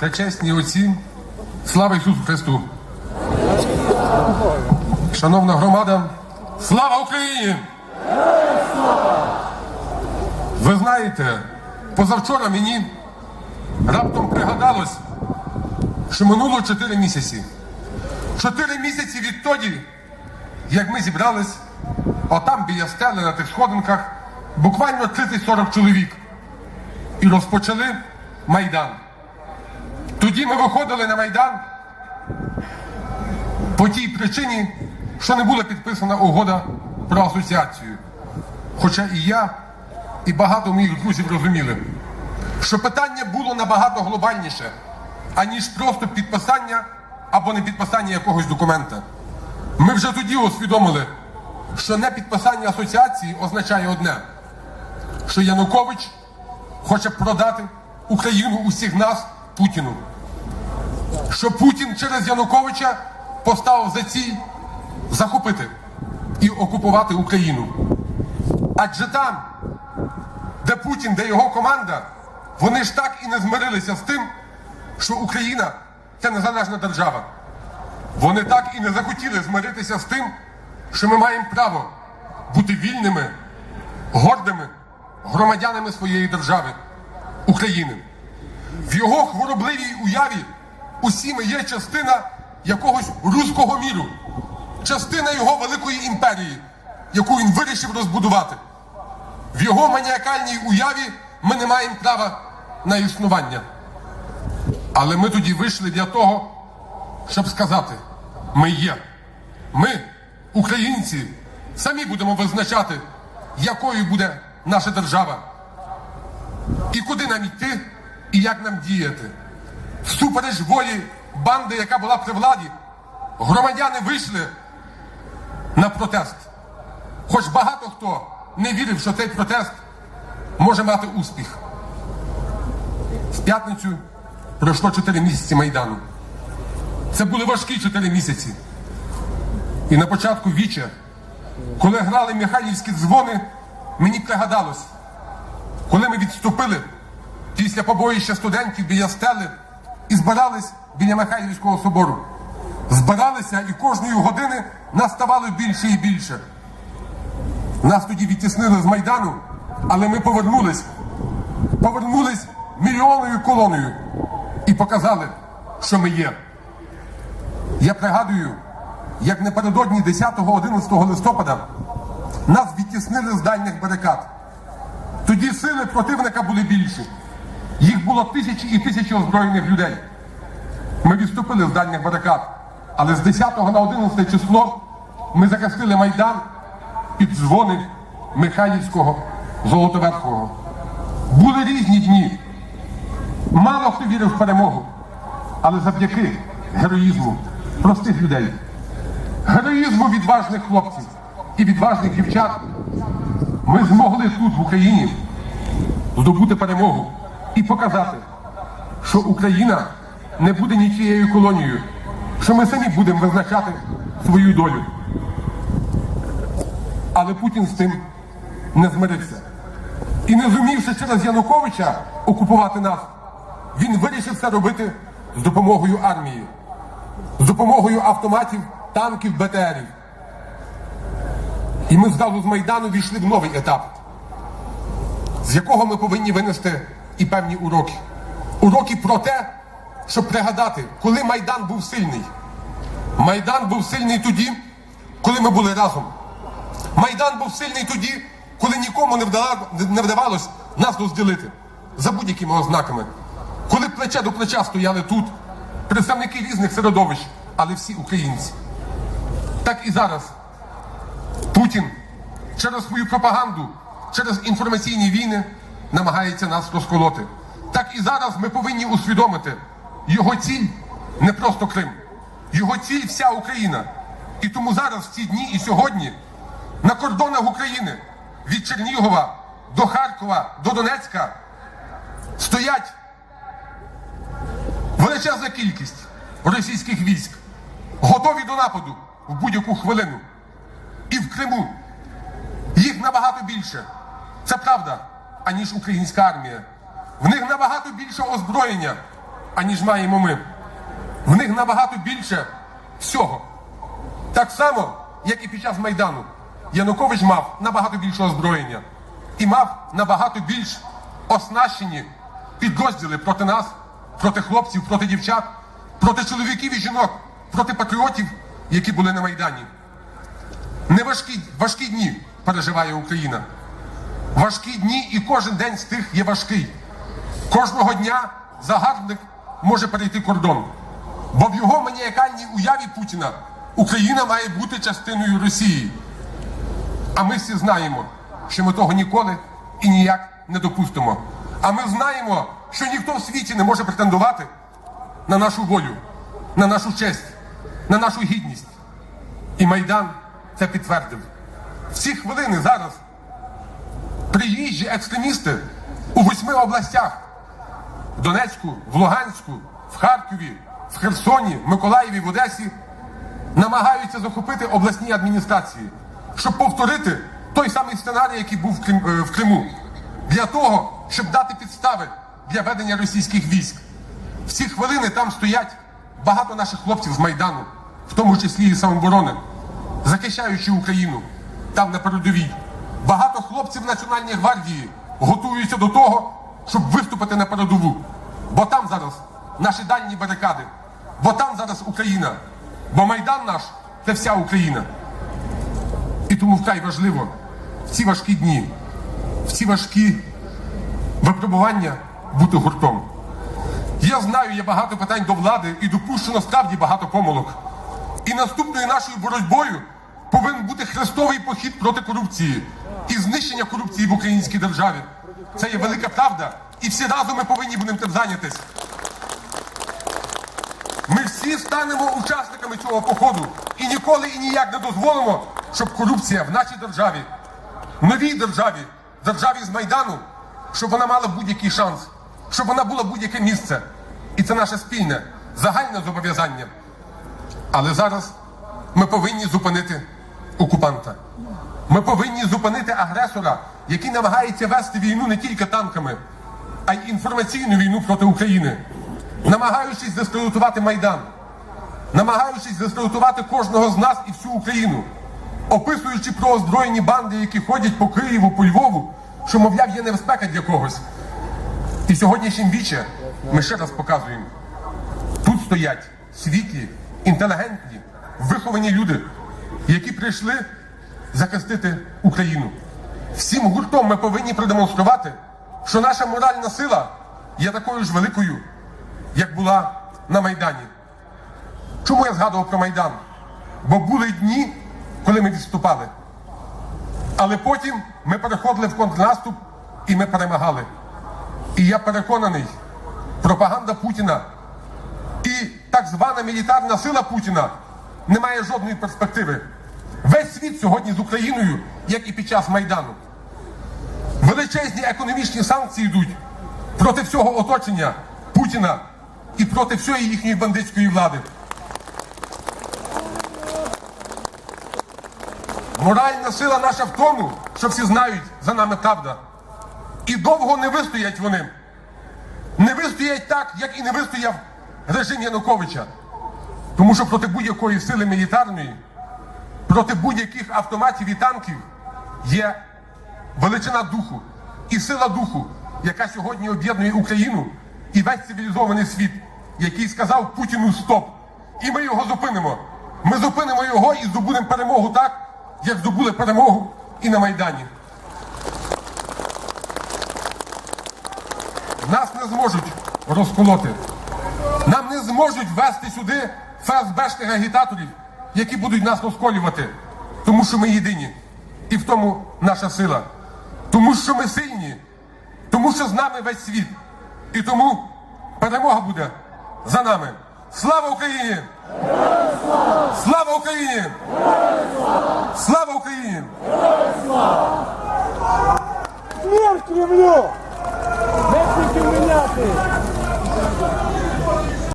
Пречесні отці, слава Ісусу Христу! Шановна громада, слава Україні! Ви знаєте, позавчора мені раптом пригадалось, що минуло 4 місяці. 4 місяці відтоді, як ми зібрались, отам біля стели на тих сходинках, буквально 30-40 чоловік, і розпочали Майдан. Тоді ми виходили на Майдан по тій причині, що не була підписана угода про асоціацію. Хоча і я, і багато моїх друзів розуміли, що питання було набагато глобальніше, аніж просто підписання або не підписання якогось документа. Ми вже тоді усвідомили, що не підписання асоціації означає одне, що Янукович хоче продати Україну усіх нас Путіну. Що Путін через Януковича поставив за ціль захопити і окупувати Україну. Адже там, де Путін, де його команда, вони ж так і не змирилися з тим, що Україна це незалежна держава. Вони так і не захотіли змиритися з тим, що ми маємо право бути вільними, гордими громадянами своєї держави, України. В його хворобливій уяві усі ми є частина якогось руського міру, частина його великої імперії, яку він вирішив розбудувати. В його маніакальній уяві ми не маємо права на існування. Але ми тоді вийшли для того, щоб сказати: ми є. Ми, українці, самі будемо визначати, якою буде наша держава, і куди нам йти, і як нам діяти. Всупереч волі банди, яка була при владі, громадяни вийшли на протест. Хоч багато хто не вірив, що цей протест може мати успіх. В п'ятницю пройшло 4 місяці Майдану. Це були важкі 4 місяці. І на початку віча, коли грали Михайлівські дзвони, мені пригадалось, коли ми відступили після побоїща студентів біля стели і збирались біля Михайлівського собору. Збиралися і кожної години нас ставало більше і більше. Нас тоді відтіснили з Майдану, але ми повернулись. Повернулись мільйонною колоною і показали, що ми є. Я пригадую, як напередодні 10-11 листопада нас відтіснили з дальніх барикад. Тоді сили противника були більші. Їх було тисячі і тисячі озброєних людей. Ми відступили з дальніх барикад, але з 10 на 11 число ми захистили Майдан під дзвони Михайлівського Золотоверхового. Були різні дні. Мало хто вірив в перемогу, але завдяки героїзму простих людей, героїзму відважних хлопців і відважних дівчат ми змогли тут, в Україні, здобути перемогу і показати, що Україна не буде нічією колонією, що ми самі будемо визначати свою долю. Але Путін з тим не змирився. І не зумівши через Януковича окупувати нас, він вирішив це робити з допомогою армії, з допомогою автоматів, танків, БТРів. І ми зразу з Майдану війшли в новий етап, з якого ми повинні винести і певні уроки. Уроки про те, щоб пригадати, коли Майдан був сильний. Майдан був сильний тоді, коли ми були разом. Майдан був сильний тоді, коли нікому не, вдавалось нас розділити за будь-якими ознаками. Коли плече до плеча стояли тут представники різних середовищ, але всі українці. Так і зараз Путін через свою пропаганду, через інформаційні війни намагається нас розколоти. Так і зараз ми повинні усвідомити, його ціль не просто Крим, його ціль вся Україна. І тому зараз, в ці дні і сьогодні, на кордонах України від Чернігова до Харкова до Донецька стоять величезна кількість російських військ, готові до нападу в будь-яку хвилину. І в Криму їх набагато більше. Це правда, аніж українська армія. В них набагато більше озброєння, аніж маємо ми. В них набагато більше всього. Так само, як і під час Майдану. Янукович мав набагато більше озброєння і мав набагато більш оснащені підрозділи проти нас, проти хлопців, проти дівчат, проти чоловіків і жінок, проти патріотів, які були на Майдані. Не важкі, важкі дні переживає Україна. Важкі дні, і кожен день з тих є важкий. Кожного дня загарбник може перейти кордон. Бо в його маніакальній уяві Путіна Україна має бути частиною Росії. А ми всі знаємо, що ми того ніколи і ніяк не допустимо. А ми знаємо, що ніхто в світі не може претендувати на нашу волю, на нашу честь, на нашу гідність. І Майдан це підтвердив. В ці хвилини зараз приїжджі екстремісти у восьми областях в Донецьку, в Луганську, в Харкові, в Херсоні, в Миколаєві, в Одесі намагаються захопити обласні адміністрації, щоб повторити той самий сценарій, який був е, в Криму, для того, щоб дати підстави для ведення російських військ. В ці хвилини там стоять багато наших хлопців з Майдану, в тому числі і самооборони, захищаючи Україну там на передовій. Багато хлопців Національної гвардії готуються до того, щоб виступити на передову. Бо там зараз наші дальні барикади, бо там зараз Україна, бо Майдан наш це вся Україна. І тому вкрай важливо в ці важкі дні, в ці важкі випробування бути гуртом. Я знаю, є багато питань до влади і допущено справді багато помилок. І наступною нашою боротьбою повинен бути хрестовий похід проти корупції і знищення корупції в українській державі. Це є велика правда, і всі разом ми повинні будемо тим зайнятися. Ми всі станемо учасниками цього походу і ніколи і ніяк не дозволимо, щоб корупція в нашій державі, в новій державі, державі з Майдану, щоб вона мала будь-який шанс, щоб вона була будь-яке місце. І це наше спільне, загальне зобов'язання. Але зараз ми повинні зупинити окупанта. Ми повинні зупинити агресора, який намагається вести війну не тільки танками, а й інформаційну війну проти України, намагаючись дискредитувати Майдан, намагаючись дискредитувати кожного з нас і всю Україну, описуючи про озброєні банди, які ходять по Києву, по Львову, що, мовляв, є небезпека для когось. І сьогоднішнім віче ми ще раз показуємо. Тут стоять світлі, інтелігентні, виховані люди, які прийшли захистити Україну. Всім гуртом ми повинні продемонструвати, що наша моральна сила є такою ж великою, як була на Майдані. Чому я згадував про Майдан? Бо були дні, коли ми відступали. Але потім ми переходили в контрнаступ і ми перемагали. І я переконаний, пропаганда Путіна і так звана мілітарна сила Путіна не має жодної перспективи. Весь світ сьогодні з Україною, як і під час Майдану. Величезні економічні санкції йдуть проти всього оточення Путіна і проти всієї їхньої бандитської влади. Моральна сила наша в тому, що всі знають, за нами правда. І довго не вистоять вони. Не вистоять так, як і не вистояв режим Януковича. Тому що проти будь-якої сили мілітарної, проти будь-яких автоматів і танків є величина духу і сила духу, яка сьогодні об'єднує Україну і весь цивілізований світ, який сказав Путіну стоп. І ми його зупинимо. Ми зупинимо його і здобудемо перемогу так, як здобули перемогу і на Майдані. Нас не зможуть розколоти. Нам не зможуть ввести сюди ФСБшних агітаторів, які будуть нас розколювати. Тому що ми єдині. І в тому наша сила. Тому що ми сильні. Тому що з нами весь світ. І тому перемога буде за нами. Слава Україні! Слава Україні! Слава Україні! Смерть Кремлю! Мексики міняти!